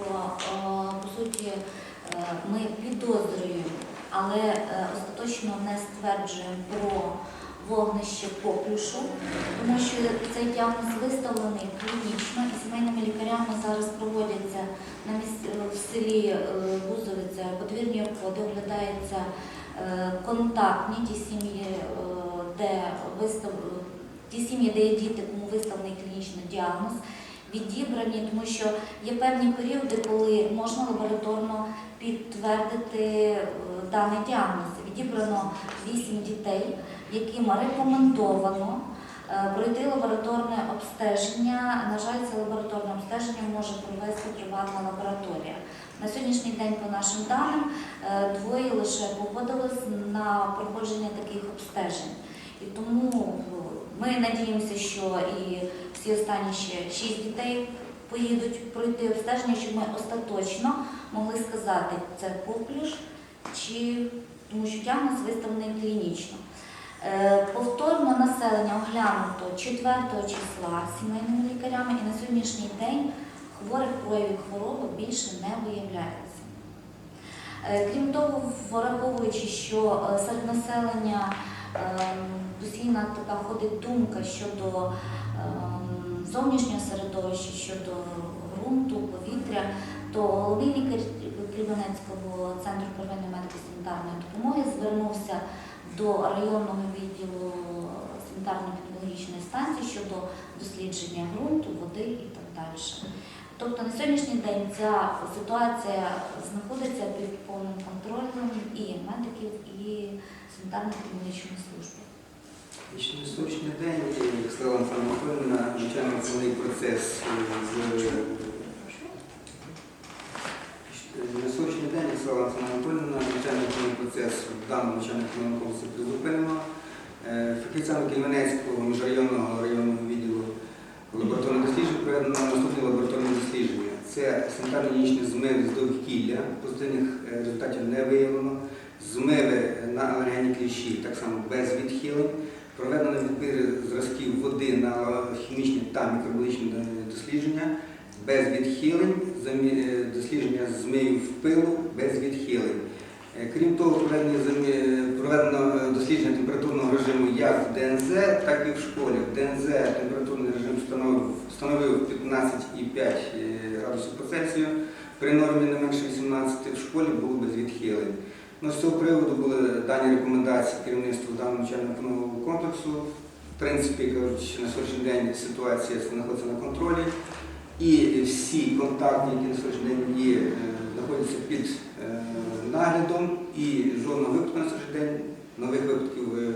Е, По суті, е, ми підозрюємо, але е, остаточно не стверджуємо про вогнище коклюшу, тому що цей діагноз виставлений клінічно і сімейними лікарями зараз проводяться на місці в селі Бузовиця подвірні обходи, оглядаються контактні ті сім'ї, де вистав ті сім'ї, де є діти, кому виставлений клінічний діагноз відібрані, тому що є певні періоди, коли можна лабораторно підтвердити е, даний діагноз. Відібрано 8 дітей, яким рекомендовано е, пройти лабораторне обстеження. На жаль, це лабораторне обстеження може провести приватна лабораторія. На сьогоднішній день, по нашим даним, е, двоє лише погодились на проходження таких обстежень. І тому ми надіємося, що і всі останні ще шість дітей поїдуть пройти обстеження, щоб ми остаточно могли сказати, це коклюш чи тому що діагноз виставлений клінічно. Е, Повторно населення оглянуто 4 числа сімейними лікарями і на сьогоднішній день хворих проявів хвороби більше не виявляється. Е, Крім того, враховуючи, що е, серед населення ем, постійна така ходить думка щодо ем, зовнішнього середовища, щодо ґрунту, повітря, то головний лікар Кременецького центру первинної медико-санітарної допомоги звернувся до районного відділу санітарно-технологічної станції щодо дослідження ґрунту, води і так далі. Тобто на сьогоднішній день ця ситуація знаходиться під повним контролем і медиків, і санітарно-технологічної служби. Ще На сьогоднішній день, як сказала Анна Миколаївна, навчально-виховний процес е, з на день, як сказала Анна Миколаївна, навчально-виховний процес в даному навчально-виховному комплексі призупинено. Е, Фахівцями Кельменецького міжрайонного районного відділу лабораторних досліджень проведено наступні лабораторні дослідження. Це санітарно-гігієнічні змиви з довкілля, позитивних е, результатів не виявлено. Змиви на алергенні кліщі, так само без відхилень. Проведено води на хімічні та мікробіологічні дослідження без відхилень, е, дослідження змиїв пилу без відхилень. Е, Крім того, проведено, замі- проведено е, дослідження температурного режиму як в ДНЗ, так і в школі. В ДНЗ температурний режим встановив, встановив 15,5 е, градусів по Цельсію, при нормі не менше 18, в школі було без відхилень. Ну, з цього приводу були дані рекомендації керівництву даного навчально-виконавого комплексу. В принципі, кажуть, на сьогоднішній день ситуація знаходиться на контролі. І всі контакти, які на сьогоднішній день є, е, знаходяться під е, наглядом, і жодного випадку на сьогоднішній день нових випадків е,